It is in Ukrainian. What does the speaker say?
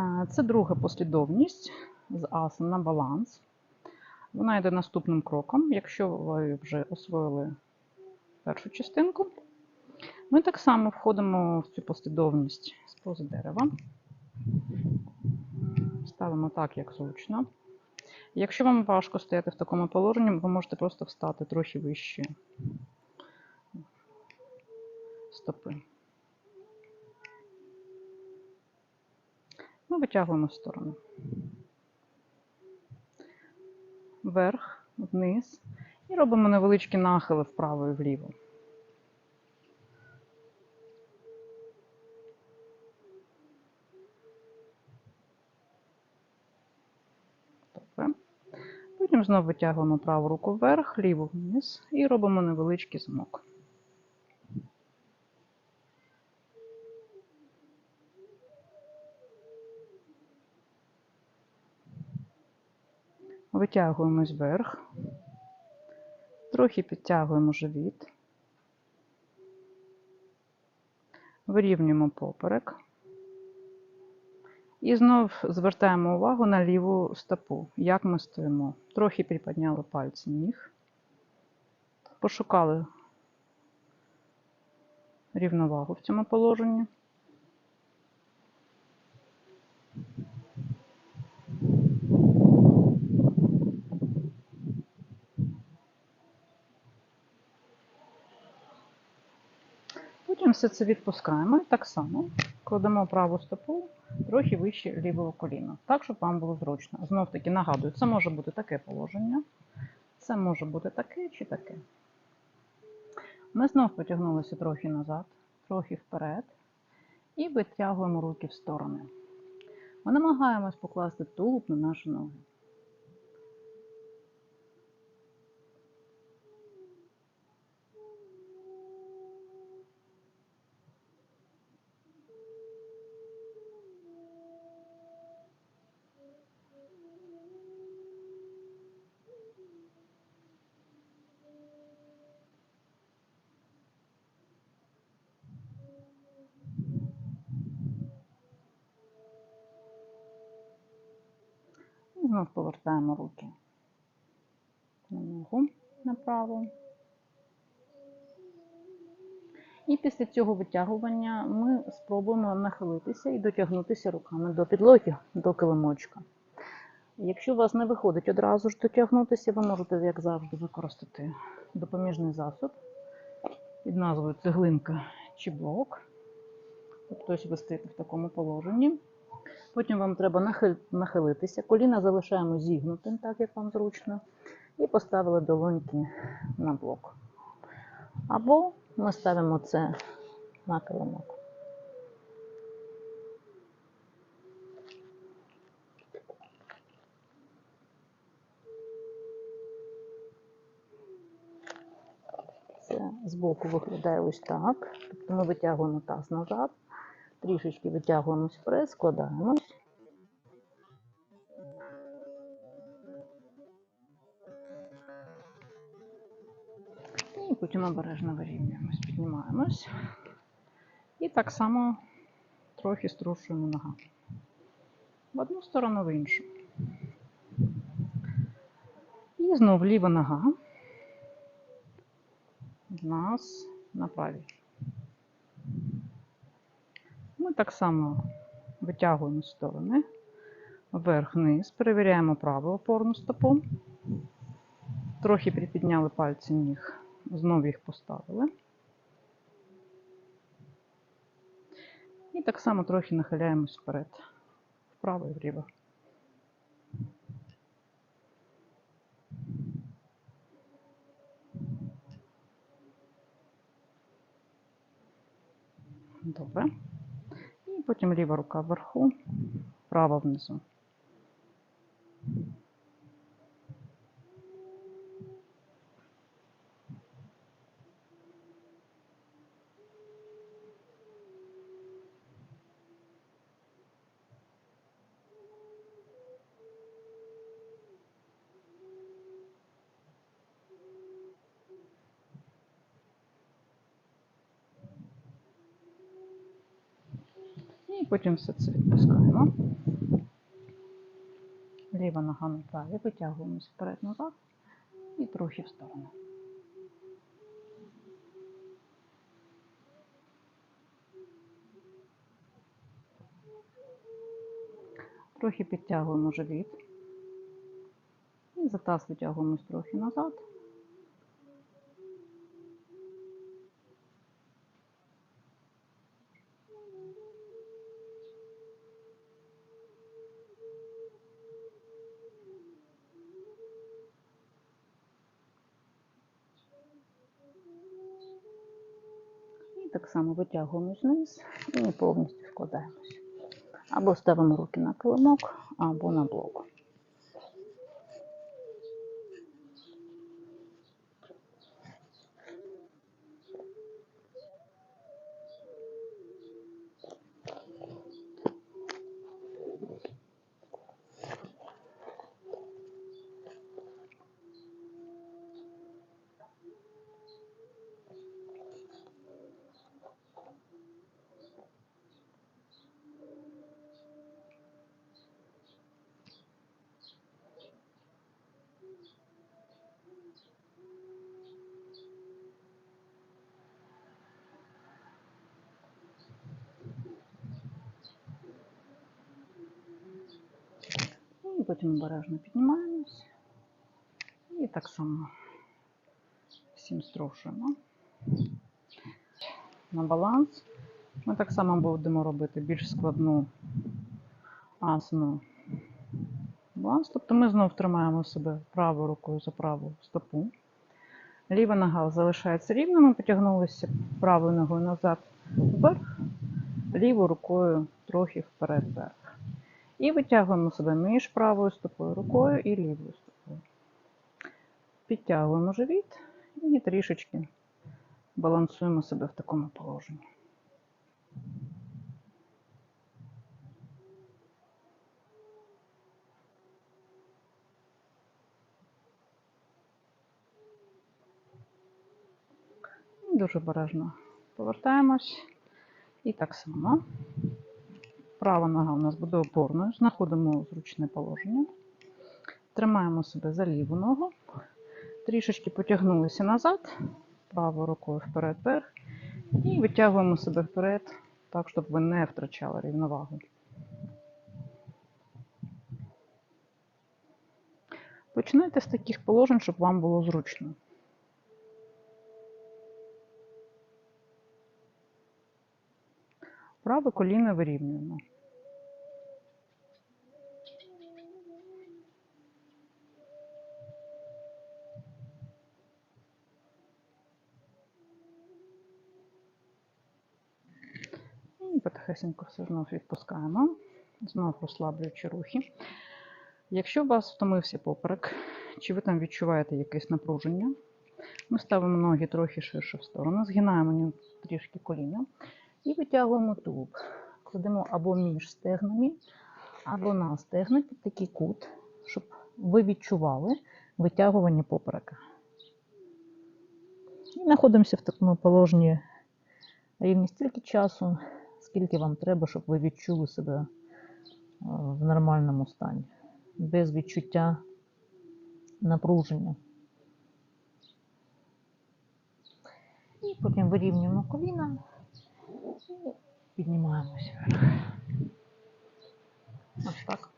Е, Це друга послідовність з ас на баланс. Вона йде наступним кроком. Якщо ви вже освоїли першу частинку, ми так само входимо в цю послідовність з пози дерева. Ставимо так, як зручно. Якщо вам важко стояти в такому положенні, ви можете просто встати трохи вище стопи. Ми витягуємо в сторону. Вверх, вниз. І робимо невеличкі нахили вправо і вліво. Добре. Потім знову витягуємо праву руку вверх, ліву вниз і робимо невеличкий замок. Витягуємось вверх, трохи підтягуємо живіт, вирівнюємо поперек. І знов звертаємо увагу на ліву стопу, як ми стоїмо. Трохи приподняли пальці ніг, пошукали рівновагу в цьому положенні. Потім все це відпускаємо так само кладемо праву стопу трохи вище лівого коліна, так, щоб вам було зручно. Знов таки нагадую, це може бути таке положення, це може бути таке чи таке. Ми знов потягнулися трохи назад, трохи вперед і витягуємо руки в сторони. Ми намагаємось покласти тулуб на наші ноги. Знов повертаємо руки на ногу направо. І після цього витягування ми спробуємо нахилитися і дотягнутися руками до підлоги, до килимочка. Якщо у вас не виходить одразу ж дотягнутися, ви можете, як завжди, використати допоміжний засіб під назвою цеглинка чи блок. Тобто ось ви стоїте в такому положенні. Потім вам треба нахилитися. Коліна залишаємо зігнутим, так як вам зручно. І поставили долоньки на блок. Або ми ставимо це на килимок. Це збоку виглядає ось так. Тобто ми витягуємо таз назад, трішечки витягуємось вперед, складаємось. Потім обережно вирівнюємось, піднімаємось. І так само трохи струшуємо ногами. В одну сторону, в іншу. І знову ліва нога в нас на правій. Ми так само витягуємо сторони вверх-вниз, перевіряємо праву опорну стопу. Трохи припідняли пальці ніг, знову їх поставили. І так само трохи нахиляємось вперед, вправо і вліво. Добре. І потім ліва рука вверху, права внизу. Потім все це відпускаємо. Ліва нога на праві, витягуємось вперед-назад і трохи в сторону. Трохи підтягуємо живіт. І за таз витягуємось трохи назад. І так само витягуємо вниз і повністю складаємось. Або ставимо руки на килимок, або на блок. І потім обережно піднімаємось. І так само всім струшуємо. На баланс. Ми так само будемо робити більш складну асану баланс. Тобто ми знов тримаємо себе правою рукою за праву стопу. Ліва нога залишається рівно, ми потягнулися правою ногою назад вверх, лівою рукою трохи вперед-вверх. І витягуємо себе між правою стопою рукою і лівою стопою. Підтягуємо живіт і трішечки балансуємо себе в такому положенні. Дуже обережно повертаємось. І так само. Права нога у нас буде опорною. Знаходимо зручне положення. Тримаємо себе за ліву ногу. Трішечки потягнулися назад, правою рукою вперед-вверх. І витягуємо себе вперед, так, щоб ви не втрачали рівновагу. Починайте з таких положень, щоб вам було зручно. Праве коліно вирівнюємо. І потихесенько все знов відпускаємо, знов розслаблюючи рухи. Якщо у вас втомився поперек, чи ви там відчуваєте якесь напруження, ми ставимо ноги трохи ширше в сторону, згинаємо трішки коліна і витягуємо тулуб. Кладемо або між стегнами, або на стегна під такий кут, щоб ви відчували витягування поперека. І знаходимося в такому положенні рівні стільки часу, скільки вам треба, щоб ви відчули себе е, в нормальному стані, без відчуття напруження. І потім вирівнюємо коліна піднімаємось вверх. Ось так.